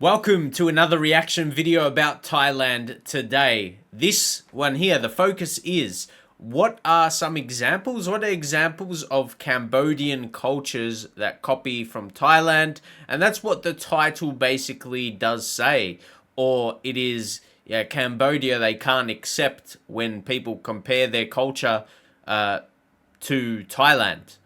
Welcome to another reaction video about Thailand today. This one here, the focus is what are some examples? What are examples of Cambodian cultures that copy from Thailand? And that's what the title basically does say. Or it is, yeah, Cambodia, they can't accept when people compare their culture uh, to Thailand.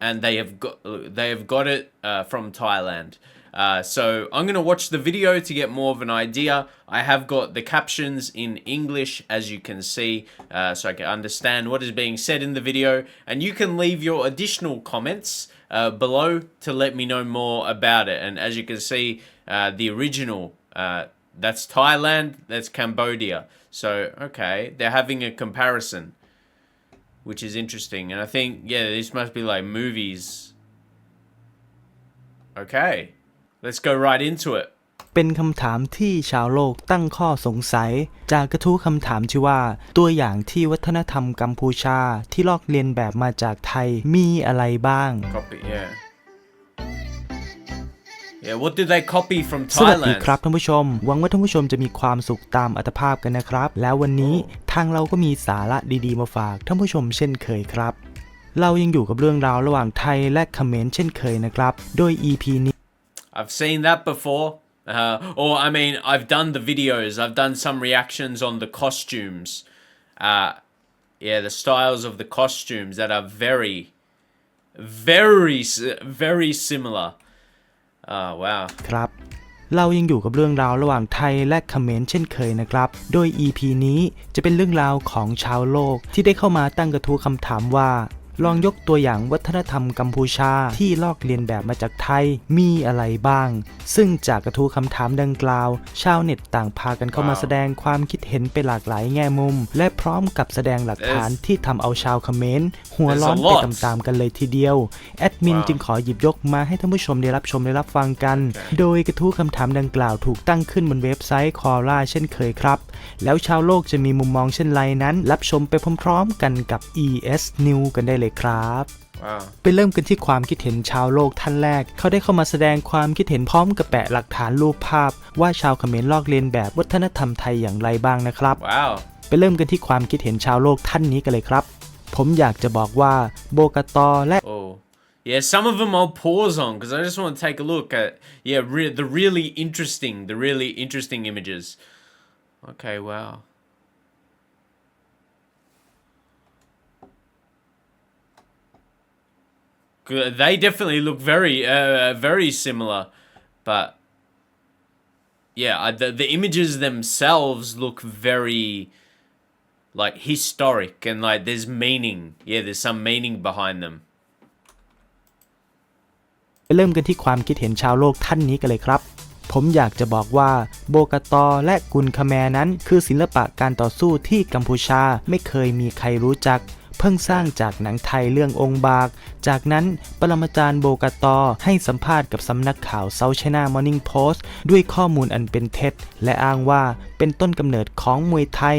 And they have got, they have got it uh, from Thailand. Uh, so I'm going to watch the video to get more of an idea. I have got the captions in English, as you can see, uh, so I can understand what is being said in the video. And you can leave your additional comments uh, below to let me know more about it. And as you can see, uh, the original, uh, that's Thailand, that's Cambodia. So, okay, they're having a comparison, which is interesting. And I think, yeah, this must be like movies. Okay. Let's go right into it. เป็นคำถามที่ชาวโลกตั้งข้อสงสัย จากกระทู้คำถามที่ว่า ตัวอย่างที่วัฒนธรรมกัมพูชาที่ลอกเลียนแบบมาจากไทยมีอะไรบ้าง Copy, yeah. Yeah, what did they copy from สวัสดี Thailand? ครับท่านผู้ชม หวังว่าท่านผู้ชมจะมีความสุขตามอัตภาพกันนะครับ แล้ววันนี้ทางเราก็มีสาระดีๆมาฝากท่านผู้ชมเช่นเคยครับ เรายังอยู่กับเรื่องราวระหว่างไทยและเขมรเช่นเคยนะครับ โดย EP นี้ I've seen that before. Uh, or, I mean, I've done the videos, I've done some reactions on the costumes. Uh, yeah, the styles of the costumes that are very, very, si- very similar. Oh, wow. ครับ เรายังอยู่กับเรื่องราวระหว่างไทยและเขมรเช่นเคยนะครับ โดย EP นี้จะเป็นเรื่องราวของชาวโลกที่ได้เข้ามาตั้งกระทู้คำถามว่า ลองยกตัวอย่างวัฒนธรรมกัมพูชาที่ลอกเลียนแบบมาจากไทยมีอะไรบ้าง ซึ่งจากกระทู้คำถามดังกล่าว ชาวเน็ตต่างพากันเข้ามาว้าวแสดงความคิดเห็นไปหลากหลายแง่มุม และพร้อมกับแสดงหลักฐานที่ทำเอาชาวเขมรหัวร้อน There's a ไป lot ตามๆกันเลยทีเดียว แอดมินว้าวจึงขอหยิบยกมาให้ท่านผู้ชมได้รับชมได้รับฟังกัน โดยกระทู้คำถามดังกล่าวถูกตั้งขึ้นบนเว็บไซต์คอร่าเช่นเคยครับ แล้วชาวโลกจะมีมุมมองเช่นไรนั้น รับชมไปพร้อม ๆ กันกับ ES New กันได้เลยครับ Wow. ไปเริ่มกันที่ความคิดเห็นชาวโลกท่านแรก เขาได้เข้ามาแสดงความคิดเห็นพร้อมกับแปะหลักฐานรูปภาพ ว่าชาวเขมรลอกเลียนแบบวัฒนธรรมไทยอย่างไรบ้างนะครับ Wow. ไปเริ่มกันที่ความคิดเห็นชาวโลกท่านนี้กันเลยครับ ผมอยากจะบอกว่าโบกตอและ Oh. Yeah, some of them I'll pause on because I just want to take a look at, yeah, re- the really interesting, the really interesting images. Okay, wow. They definitely look very, uh, very similar, but yeah, I, the the images themselves look very like historic and like there's meaning. Yeah, there's some meaning behind them. ไปเริ่มกันที่ความคิดเห็นชาวโลกท่านนี้กันเลยครับ ผมอยากจะบอกว่าโบกตอและกุนคแมนั้น คือศิลปะการต่อสู้ที่กัมพูชาไม่เคยมีใครรู้จัก เพิ่งสร้างจากหนังไทยเรื่ององค์บาก จากนั้นปรมาจารย์โบกตอให้สัมภาษณ์กับสำนักข่าว South China Morning Post ด้วยข้อมูลอันเป็นเท็จ และอ้างว่าเป็นต้นกำเนิดของมวยไทย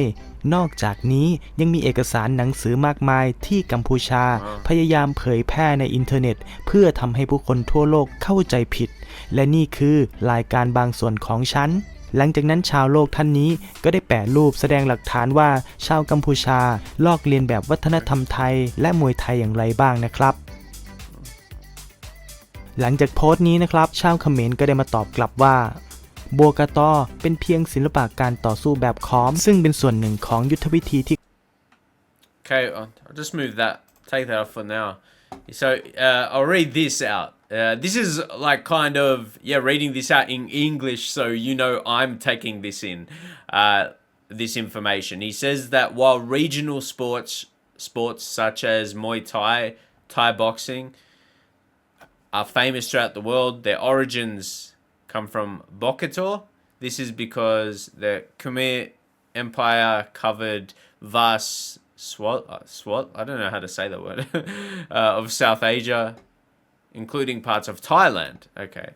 นอกจากนี้ยังมีเอกสารหนังสือมากมายที่กัมพูชา พยายามเผยแพร่ในอินเทอร์เน็ต เพื่อทำให้ผู้คนทั่วโลกเข้าใจผิด และนี่คือรายการบางส่วนของฉัน หลังจากนั้นชาวโลกท่านนี้ก็ได้แปะรูปแสดงหลักฐานว่าชาวกัมพูชา ลอกเลียนแบบวัฒนธรรมไทย และมวยไทยอย่างไรบ้างนะครับหลังจากโพสต์นี้นะครับ ชาวเขมรก็ได้มาตอบกลับว่า โบกาตอเป็นเพียงศิลปะการต่อสู้แบบคอม ซึ่งเป็นส่วนหนึ่งของยุทธวิธีที่ Okay, I'll just move that, take that off for now. So uh, I'll read this out. Uh, this is like kind of yeah, reading this out in English, so you know I'm taking this in, uh, this information. He says that while regional sports, sports such as Muay Thai, Thai boxing, are famous throughout the world, their origins come from Bokator. This is because the Khmer Empire covered vast swat, uh, swat, I don't know how to say that word, uh, of South Asia, including parts of Thailand. Okay.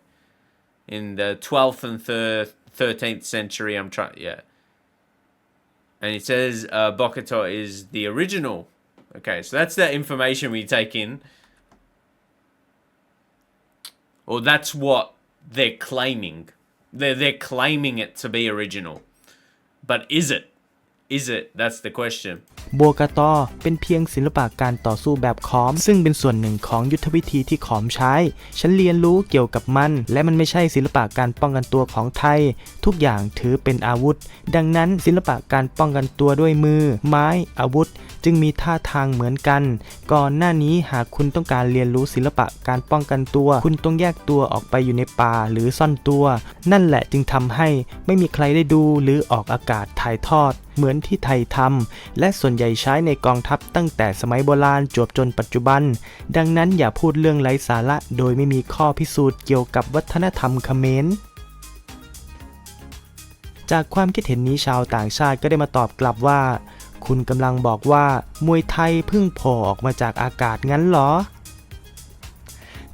In the 12th and thir- 13th century, I'm trying, yeah. And it says uh, is the original. Okay, so that's the information we take in. Or that's what they're claiming. They're they're claiming it to be original, but is it? Is it? That's the question. โบกาตอเป็นเพียงศิลปะการต่อสู้แบบขอม ซึ่งเป็นส่วนหนึ่งของยุทธวิธีที่ขอมใช้ ฉันเรียนรู้เกี่ยวกับมัน และมันไม่ใช่ศิลปะการป้องกันตัวของไทย ทุกอย่างถือเป็นอาวุธ ดังนั้นศิลปะการป้องกันตัวด้วยมือ ไม้ อาวุธ จึงมีท่าทางเหมือนกัน ก่อนหน้านี้หากคุณต้องการเรียนรู้ศิลปะการป้องกันตัว คุณต้องแยกตัวออกไปอยู่ในป่าหรือซ่อนตัว นั่นแหละจึงทำให้ไม่มีใครได้ดูหรือออกอากาศถ่ายทอด เหมือนที่ไทยทำและส่วนใหญ่ใช้ในกองทัพตั้งแต่สมัยโบราณจวบจนปัจจุบัน ดังนั้นอย่าพูดเรื่องไร้สาระโดยไม่มีข้อพิสูจน์เกี่ยวกับวัฒนธรรมเขมรจากความคิดเห็นนี้ชาวต่างชาติก็ได้มาตอบกลับว่า คุณกำลังบอกว่ามวยไทยเพิ่งโผล่ออกมาจากอากาศงั้นเหรอ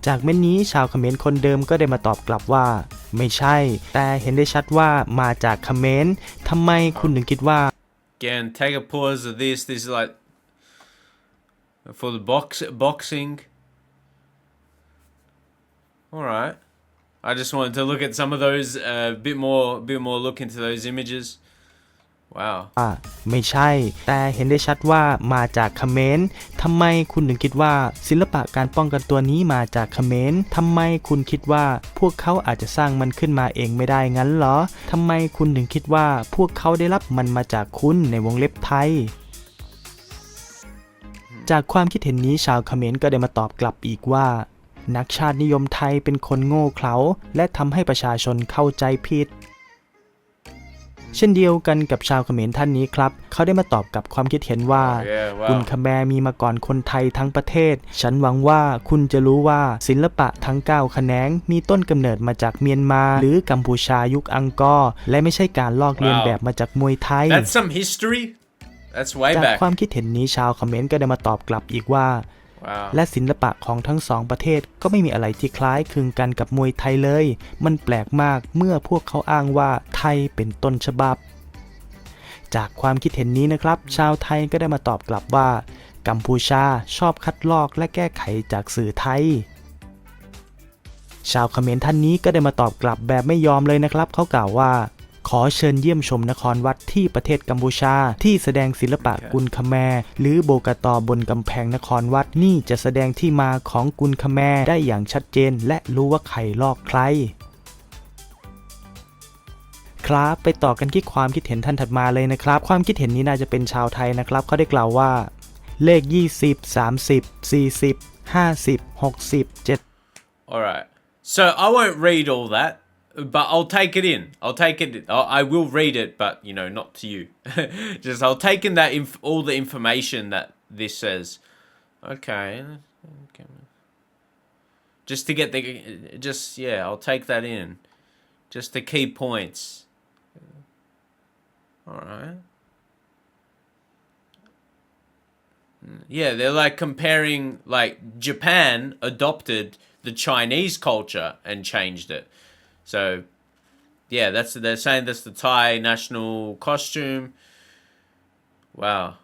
จากเม้นนี้ชาวเขมรคนเดิมก็ได้มาตอบกลับว่า ไม่ใช่ แต่เห็นได้ชัดว่ามาจากเขมรทำไมคุณถึงคิดว่า Again, take a pause of this. This is like for the box boxing. All right. I just wanted to look at some of those a uh, bit more, a bit more look into those images. Wow. ว่าไม่ใช่ แต่เห็นได้ชัดว่ามาจากเขมรทำไมคุณถึงคิดว่าศิลปะการป้องกันตัวนี้มาจากเขมรทำไมคุณคิดว่าพวกเขาอาจจะสร้างมันขึ้นมาเองไม่ได้งั้นเหรอทำไมคุณถึงคิดว่าพวกเขาได้รับมันมาจากคุณในวงเล็บไทยจากความคิดเห็นนี้ชาวเขมรก็ได้มาตอบกลับอีกว่า นักชาตินิยมไทยเป็นคนโง่เขลาและทำให้ประชาชนเข้าใจผิด เช่นเดียวกันกับชาวเขมรท่านนี้ครับ เขาได้มาตอบกับความคิดเห็นว่า Oh, yeah, wow. กุนคแมมีมาก่อนคนไทยทั้งประเทศ ฉันหวังว่าคุณจะรู้ว่าศิลปะทั้ง9แขนง มีต้นกำเนิดมาจากเมียนมา หรือกัมพูชายุคอังกอร์และไม่ใช่การลอกเลียน Wow. แบบมาจากมวยไทย That's some history. That's way จาก back. ความคิดเห็นนี้ชาวเขมรก็ได้มาตอบกลับอีกว่า Wow. และศิลปะของทั้งสองประเทศก็ไม่มีอะไรที่คล้ายคลึงกันกับมวยไทยเลย มันแปลกมากเมื่อพวกเขาอ้างว่าไทยเป็นต้นฉบับ จากความคิดเห็นนี้นะครับ ชาวไทยก็ได้มาตอบกลับว่า กัมพูชาชอบคัดลอกและแก้ไขจากสื่อไทยชาวเขมรท่านนี้ก็ได้มาตอบกลับแบบไม่ยอมเลยนะครับ เขากล่าวว่า ขอเชิญเยี่ยมชมนครวัดที่ประเทศกัมพูชา ที่แสดงศิลปะกุนคแมร์หรือโบกาตอบนกำแพงนครวัดนี่จะแสดงที่มาของกุนคแมร์ได้อย่างชัดเจน และรู้ว่าใครลอกใครครับไปต่อกันที่ความคิดเห็นท่านถัดมาเลยนะครับ ความคิดเห็นนี้น่าจะเป็นชาวไทยนะครับเขาได้กล่าวว่า เลข 20 30 40 50 60 7 All right. So I won't read all that, but I'll take it in. I'll take it. I'll, I will read it, but you know, not to you. Just I'll take in that inf- all the information that this says. Okay. okay. Just to get the, just yeah, I'll take that in. Just the key points. All right. Yeah, they're like comparing like Japan adopted the Chinese culture and changed it. So yeah, that's they're saying that's the Thai national costume. Wow.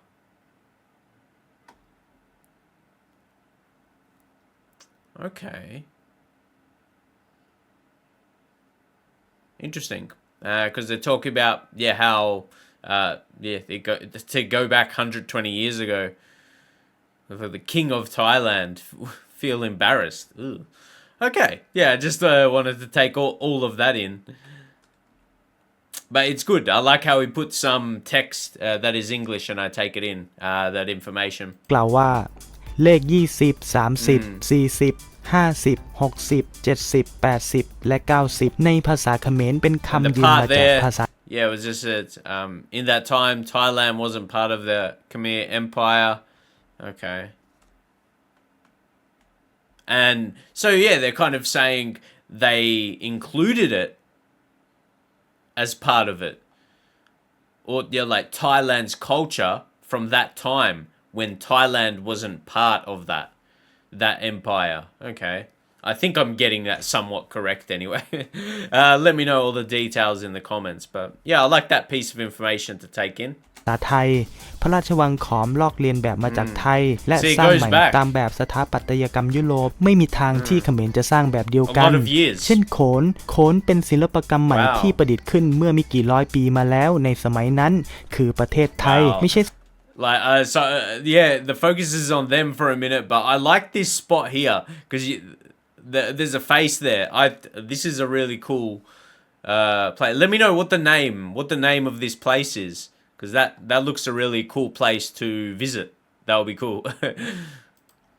Okay. Interesting, because they're talking about yeah how uh, yeah they go to go back 120 years ago for the king of Thailand feel embarrassed. Okay, yeah, just uh, wanted to take all, all of that in. But it's good. I like how he put some text uh, that is English and I take it in, uh, that information. กล่าวว่า เลข 20 30 40 50 60 70 80 และ 90 ในภาษาเขมรเป็น The คำยืมมา part จาก there, ภาษา yeah, it was just that um, in that time, Thailand wasn't part of the Khmer Empire. Okay. And so, yeah, they're kind of saying they included it as part of it. Or, yeah, like Thailand's culture from that time when Thailand wasn't part of that that empire. Okay. I think I'm getting that somewhat correct anyway. uh, let me know all the details in the comments. But yeah, I like that piece of information to take in. ภาษาไทย พระราชวังขอมลอกเลียนแบบมาจากไทย และ See, it สร้าง goes ใหม่ back. ตามแบบสถาปัตยกรรมยุโรปไม่มีทางที่เขมรจะสร้างแบบเดียวกัน A lot of years. เช่นโขน โขนเป็นศิลปกรรมใหม่ Wow. ที่ประดิษฐ์ขึ้นเมื่อไม่กี่ร้อยปีมาแล้วในสมัยนั้น คือประเทศไทย Wow. ไม่ใช่ Like, uh, so uh, yeah, the focus is on them for a minute, but I like this spot here because the, there's a face there. I this is a really cool uh place. Let me know what the name, what the name of this place is, because that that looks a really cool place to visit. That would be cool.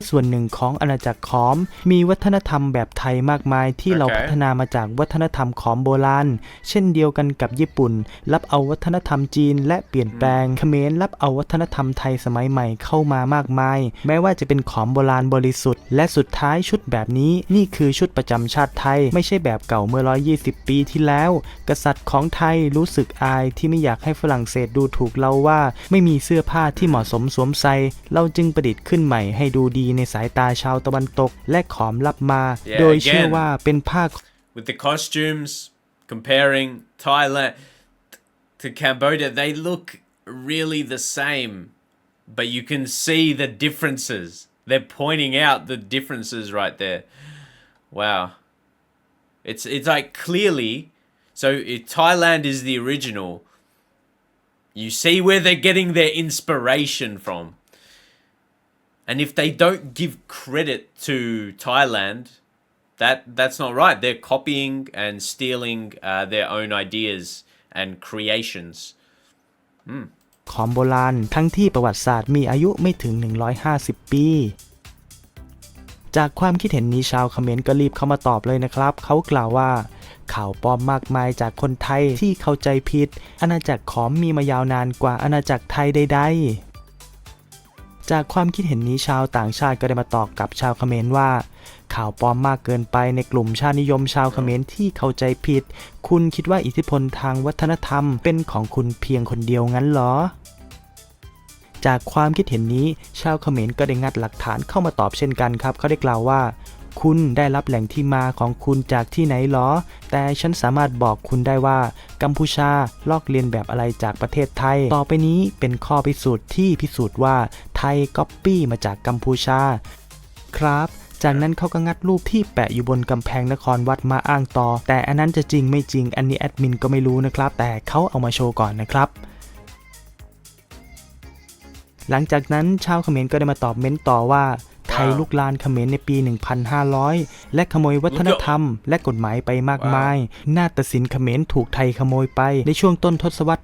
ส่วนหนึ่งของอาณาจักรขอม มีวัฒนธรรมแบบไทยมากมายที่เราโอเคพัฒนามาจากวัฒนธรรมขอมโบราณ เช่นเดียวกันกับญี่ปุ่น รับเอาวัฒนธรรมจีนและเปลี่ยนแปลงเขมรรับเอาวัฒนธรรมไทยสมัยใหม่เข้ามามากมาย แม้ว่าจะเป็นขอมโบราณบริสุทธิ์ และสุดท้ายชุดแบบนี้นี่คือชุดประจำชาติไทย ไม่ใช่แบบเก่าเมื่อ 120 ปีที่แล้ว กษัตริย์ของไทยรู้สึกอายที่ไม่อยากให้ฝรั่งเศสดูถูกเราว่า ไม่มีเสื้อผ้าที่เหมาะสมสวมใส่เราจึงประดิษฐ์ขึ้นใหม่ให้ดูดีในสายตาชาวตะวันตก และขอมรับมา Yeah, โดยเชื่อ again. ว่าเป็นผ้า With the costumes, comparing Thailand to Cambodia, they look really the same, but you can see the differences. They're pointing out the differences right there. Wow. It's it's like clearly so if Thailand is the original. You see where they're getting their inspiration from. And if they don't give credit to Thailand, that that's not right. They're copying and stealing uh, their own ideas and creations. Mm. ขอมโบราณทั้งที่ประวัติศาสตร์มีอายุไม่ถึง 150 ปี จากความคิดเห็นนี้ชาวเขมรก็รีบเข้ามาตอบเลยนะครับ เขากล่าวว่า ข่าวปลอมมากมายจากคนไทยที่เข้าใจผิด อาณาจักรขอมมีมายาวนานกว่าอาณาจักรไทยใดๆ จากความคิดเห็นนี้ชาวต่างชาติก็ได้มาตอบกับชาวเขมรว่า ข่าวปลอมมากเกินไปในกลุ่มชาตินิยมชาวเขมรที่เข้าใจผิด คุณคิดว่าอิทธิพลทางวัฒนธรรมเป็นของคุณเพียงคนเดียวงั้นเหรอ จากความคิดเห็นนี้ ชาวเขมรก็ได้งัดหลักฐานเข้ามาตอบเช่นกันครับ เขาได้กล่าวว่า คุณได้รับแหล่งที่มาของคุณจากที่ไหนหรอ แต่ฉันสามารถบอกคุณได้ว่า กัมพูชาลอกเลียนแบบอะไรจากประเทศไทย ต่อไปนี้เป็นข้อพิสูจน์ที่พิสูจน์ว่าไทยก๊อปปี้มาจากกัมพูชา ครับจากนั้นเขาก็งัดรูปที่แปะอยู่บนกำแพงนครวัดมาอ้างต่อ แต่อันนั้นจะจริงไม่จริง อันนี้แอดมินก็ไม่รู้นะครับ แต่เขาเอามาโชว์ก่อนนะครับ หลังจากนั้นชาวเขมรก็ได้มาตอบเม้นต่อว่า ทยลุกลานเขมรในปี 1,500 และขโมยวัฒนธรรม และกฎหมายไปมากมาย นาฏศิลป์เขมรถูกไทยขโมยไปในช่วงต้นทศวรรษ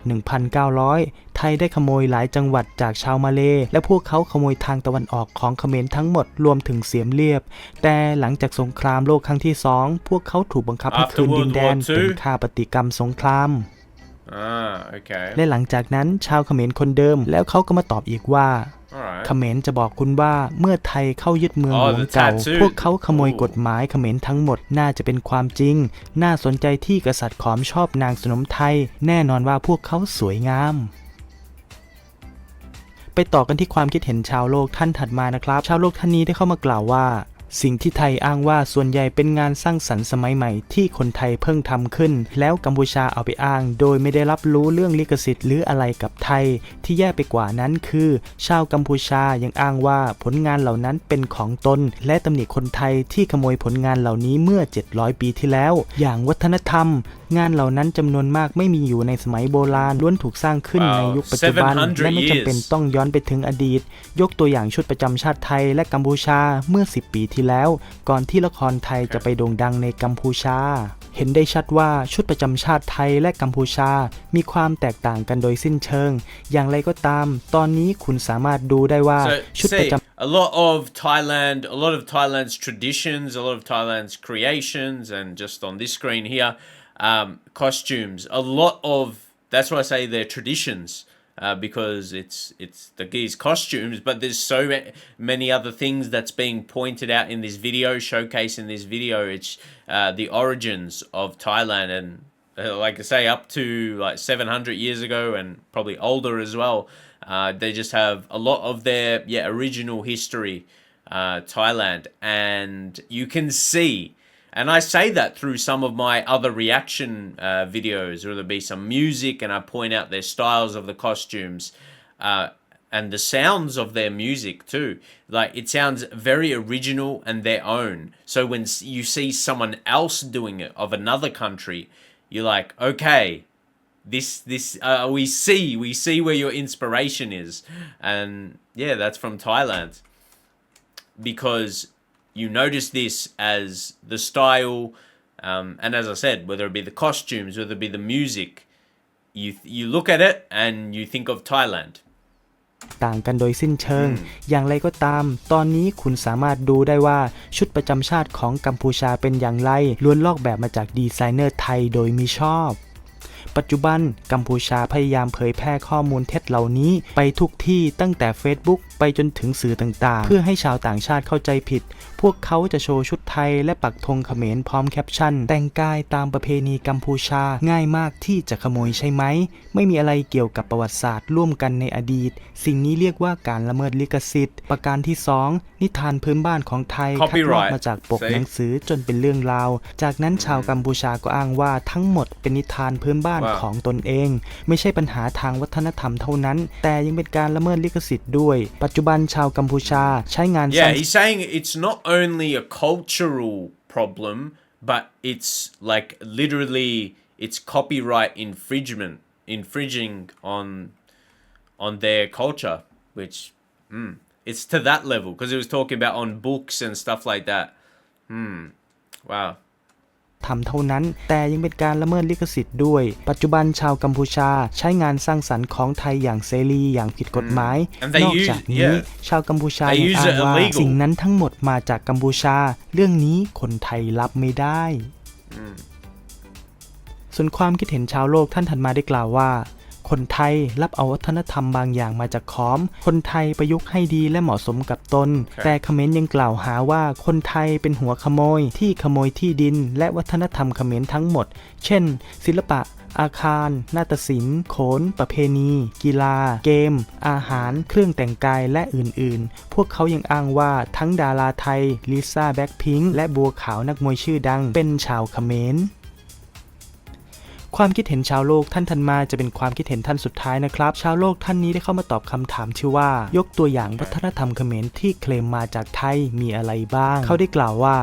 1,900 ไทยได้ขโมยหลายจังหวัดจากชาวมาเล และพวกเขาขโมยทางตะวันออกของเขมรทั้งหมดรวมถึงเสียมเรียบ แต่หลังจากสงครามโลกครั้งที่สองพวกเขาถูกบังคับให้ After คืนดิน World แด War น II เป็นค่าปฏิกรรมสงคราม Ah, okay. และหลังจากนั้นชาวเขมรคนเดิมแล้วเขาก็มาตอบอีกว่า Alright. เขมรจะบอกคุณว่าเมื่อไทยเข้ายึดเมืองห Oh, ลวง the เก่า tattoo พวกเขาขโมย Ooh. กฎหมายเขมรทั้งหมดน่าจะเป็นความจริง น่าสนใจที่กษัตริย์ขอมชอบนางสนมไทย แน่นอนว่าพวกเขาสวยงาม ไปต่อกันที่ความคิดเห็นชาวโลกท่านถัดมานะครับ ชาวโลกท่านนี้ได้เข้ามากล่าวว่า สิ่งที่ไทยอ้างว่าส่วนใหญ่เป็นงานสร้างสรรค์สมัยใหม่ที่คนไทยเพิ่งทำขึ้น แล้วกัมพูชาเอาไปอ้าง โดยไม่ได้รับรู้เรื่องลิขสิทธิ์หรืออะไรกับไทย ที่แย่ไปกว่านั้นคือ ชาวกัมพูชายังอ้างว่าผลงานเหล่านั้นเป็นของตน และตำหนิคนไทยที่ขโมยผลงานเหล่านี้เมื่อ 700 ปีที่แล้ว อย่างวัฒนธรรม งานเหล่านั้นจำนวนมากไม่มีอยู่ในสมัยโบราณล้วนถูกสร้างขึ้น Wow, ในยุคปัจจุบัน700และไม่จำเป็น years ต้องย้อนไปถึงอดีต ยกตัวอย่างชุดประจำชาติไทยและกัมพูชาเมื่อ 10 ปีที่แล้ว ก่อนที่ละครไทยจะไปโด่งดังในกัมพูชา เห็นได้ชัดว่าชุดประจำชาติไทยและกัมพูชา มีความแตกต่างกันโดยสิ้นเชิง อย่างไรก็ตาม ตอนนี้คุณสามารถดูได้ว่า So, ชุดประ see, จำ a lot of Thailand, a lot of Thailand's traditions, a lot of Thailand's creations, and just on this screen here, um, costumes. A lot of that's why I say they're traditions uh, because it's it's the these costumes, but there's so many other things that's being pointed out in this video, showcase in this video. It's uh, the origins of Thailand and. Uh, like I say, up to like 700 years ago and probably older as well. Uh, they just have a lot of their yeah original history uh, Thailand, and you can see. And I say that through some of my other reaction uh, videos, there'll be some music, and I point out their styles of the costumes. Uh, and the sounds of their music too. Like it sounds very original and their own. So when you see someone else doing it of another country, you're like, okay, this this uh, we see we see where your inspiration is, and yeah, that's from Thailand because you notice this as the style, um, and as I said, whether it be the costumes, whether it be the music, you you look at it and you think of Thailand. ต่างกันโดยสิ้นเชิง อย่างไรก็ตาม ตอนนี้คุณสามารถดูได้ว่าชุดประจำชาติของกัมพูชาเป็นอย่างไร ล้วนลอกแบบมาจากดีไซเนอร์ไทยโดยมิชอบ ปัจจุบันกัมพูชาพยายามเผยแพร่ข้อมูลเท็จเหล่านี้ ไปทุกที่ตั้งแต่ Facebook ไปจนถึงสื่อต่างๆ เพื่อให้ชาวต่างชาติเข้าใจผิดพ วกเขาจะโชว์ชุดไทยและปักธงเขมรพร้อมแคปชั่น แต่งกายตามประเพณีกัมพูชา ง่ายมากที่จะขโมยใช่ไหม ไม่มีอะไรเกี่ยวกับประวัติศาสตร์ร่วมกันในอดีต สิ่งนี้เรียกว่าการละเมิดลิขสิทธิ์ ประการที่ 2 นิทานพื้นบ้านของไทยคัดลอกมาจากปกหนังสือจนเป็นเรื่องราว จากนั้นชาวกัมพูชาก็อ้างว่าทั้งหมดเป็นนิทานพื้นบ้านว้าวของตนเอง ไม่ใช่ปัญหาทางวัฒนธรรมเท่านั้น แต่ยังเป็นการละเมิดลิขสิทธิ์ด้วย ปัจจุบันชาวกัมพูชาใช้งานสร้าง Yeah, he's saying it's not only a cultural problem, but it's like literally it's copyright infringement, infringing on on their culture, which mm, it's to that level because it was talking about on books and stuff like that. Hmm. Wow. ทำเท่านั้น แต่ยังเป็นการละเมิดลิขสิทธิ์ด้วย ปัจจุบันชาวกัมพูชาใช้งานสร้างสรรค์ของไทยอย่างเสรีอย่างผิดกฎหมาย And they นอก use- จากนี้ yeah. ชาวกัมพูชา They ยัง use อ้าง it ว่า illegal. สิ่งนั้นทั้งหมดมาจากกัมพูชา เรื่องนี้คนไทยรับไม่ได้ส่วนความคิดเห็นชาวโลกท่านถัดมาได้กล่าวว่า คนไทยรับเอาวัฒนธรรมบางอย่างมาจากขอม คนไทยประยุกต์ให้ดีและเหมาะสมกับตน แต่เขมรยังกล่าวหาว่าคนไทยเป็นหัวขโมย ที่ขโมยที่ดิน และวัฒนธรรมเขมรทั้งหมด เช่น ศิลปะอาคาร นาฏศิลป์ โขน ประเพณี กีฬา เกม อาหาร เครื่องแต่งกาย และอื่นๆ พวกเขายังอ้างว่าทั้งดาราไทย ลิซ่า แบ็คพิงค์ และบัวขาวนักมวยชื่อดัง เป็นชาวเขมร ความคิดเห็นชาวโลกท่านทันมาจะเป็นความคิดเห็นท่านสุดท้ายนะครับ ชาวโลกท่านนี้ได้เข้ามาตอบคำถามชื่อว่า ยกตัวอย่างวัฒนธรรมเขมรที่เคลมมาจากไทยมีอะไรบ้าง เขาได้กล่าวว่า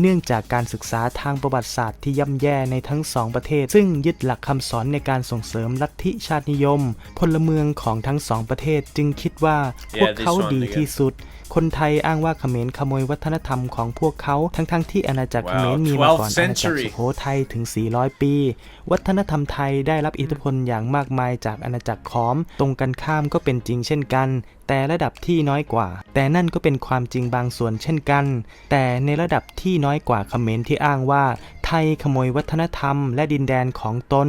เนื่องจากการศึกษาทางประวัติศาสตร์ที่ย่ำแย่ในทั้งสองประเทศ ซึ่งยึดหลักคำสอนในการส่งเสริมลัทธิชาตินิยม พลเมืองของทั้งสองประเทศจึงคิดว่าพวกเขาดีที่สุด คนไทยอ้างว่าเขมรขโมยวัฒนธรรมของพวกเขาทั้งๆทที่อาณาจักรเขมร Wow, มีมาก่อน 12th อาณาจักร century สุโขทัยถึง 400 ปี วัฒนธรรมไทยได้รับอิทธิพลอย่างมากมายจากอาณาจักรขอม ตรงกันข้ามก็เป็นจริงเช่นกัน แต่ระดับที่น้อยกว่า แต่นั่นก็เป็นความจริงบางส่วนเช่นกัน แต่ในระดับที่น้อยกว่าเขมรที่อ้างว่า ไทยขโมยวัฒนธรรม และดินแดนของตน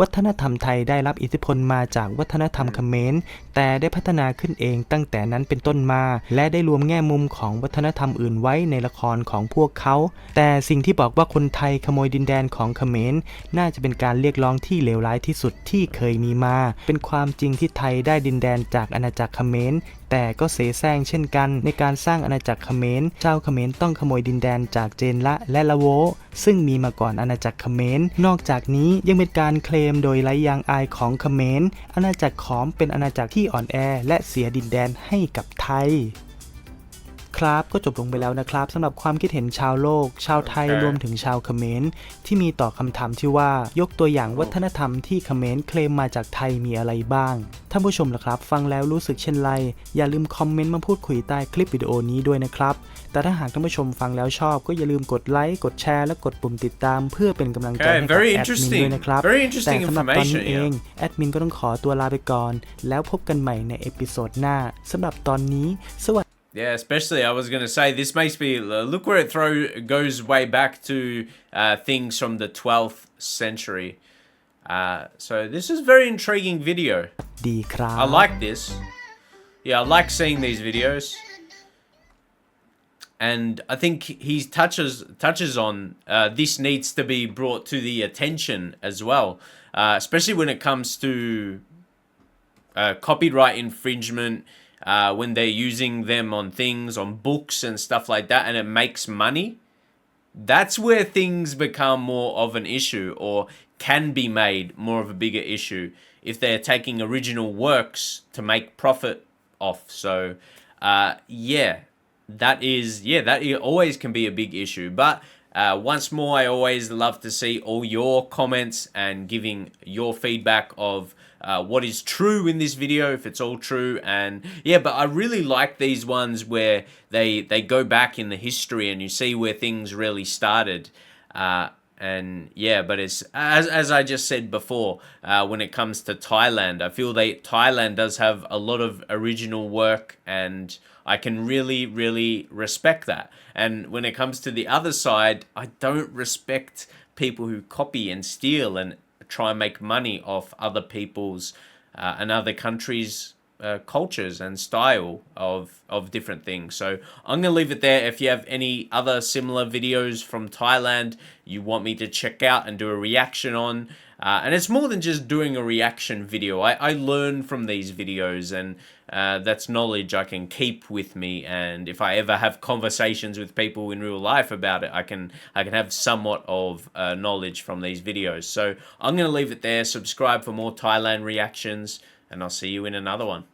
วัฒนธรรมไทยได้รับอิทธิพลมาจากวัฒนธรรมเขมร แต่ได้พัฒนาขึ้นเองตั้งแต่นั้นเป็นต้นมา และได้รวมแง่มุมของวัฒนธรรมอื่นไว้ในละครของพวกเขา แต่สิ่งที่บอกว่าคนไทยขโมยดินแดนของเขมร น่าจะเป็นการเรียกร้องที่เลวร้ายที่สุดที่เคยมีมา เป็นความจริงที่ไทยได้ดินแดนจากอาณาจักรเขมร แต่ก็เสแสร้งเช่นกัน ในการสร้างอาณาจักรเขมรเจ้าเขมรต้องขโมยดินแดนจากเจนละและละโว ซึ่งมีมาก่อนอาณาจักรเขมรนอกจากนี้ยังเป็นการเคลมโดยไร้ยางอายของเขมรอาณาจักรขอมเป็นอาณาจักรที่อ่อนแอ และเสียดินแดนให้กับไทย ครับ ก็จบลงไปแล้วนะครับสำหรับความคิดเห็นชาวโลก ชาวไทยโอเครวมถึงชาวเขมรที่มีต่อคำถามที่ว่ายกตัวอย่างวัฒนธรรมที่เขมรเคลมมาจากไทยมีอะไรบ้างท่านผู้ชมล่ะครับ ฟังแล้วรู้สึกเช่นไร อย่าลืมคอมเมนต์มาพูดคุยใต้คลิปวิดีโอนี้ด้วยนะครับ แต่ถ้าหากท่านผู้ชมฟังแล้วชอบ ก็อย่าลืมกดไลค์กดแชร์และกดปุ่มติดตามเพื่อเป็นกำลังใจ Okay, ให้กับ very แอดมิน interesting. ด้วยนะครับ Very แต่ interesting สำหรับตอนนี้ information, เอง yeah. แอดมินก็ต้องขอตัวลาไปก่อน แล้วพบกันใหม่ในเอพิโซดหน้าสำหรับตอนนี้ สวัสดี Yeah, especially I was going to say this makes me look where it throw goes way back to uh, things from the 12th century. Uh, so this is very intriguing video. I like this. Yeah, I like seeing these videos. And I think he touches touches on uh, this needs to be brought to the attention as well, uh, especially when it comes to uh, copyright infringement uh, when they're using them on things, on books and stuff like that, and it makes money, that's where things become more of an issue or can be made more of a bigger issue if they're taking original works to make profit off. So, uh, yeah, that is, yeah, that always can be a big issue. But uh, once more, I always love to see all your comments and giving your feedback of uh, what is true in this video, if it's all true. And yeah, but I really like these ones where they they go back in the history and you see where things really started. Uh, and yeah, but it's as as I just said before, uh, when it comes to Thailand, I feel they Thailand does have a lot of original work, and I can really really respect that. And when it comes to the other side, I don't respect people who copy and steal and try and make money off other people's uh, and other countries' uh, cultures and style of of different things. So I'm gonna leave it there. If you have any other similar videos from Thailand you want me to check out and do a reaction on, uh, and it's more than just doing a reaction video. I, I learn from these videos, and uh, that's knowledge I can keep with me. And if I ever have conversations with people in real life about it, I can I can have somewhat of uh, knowledge from these videos. So I'm gonna leave it there. Subscribe for more Thailand reactions, and I'll see you in another one.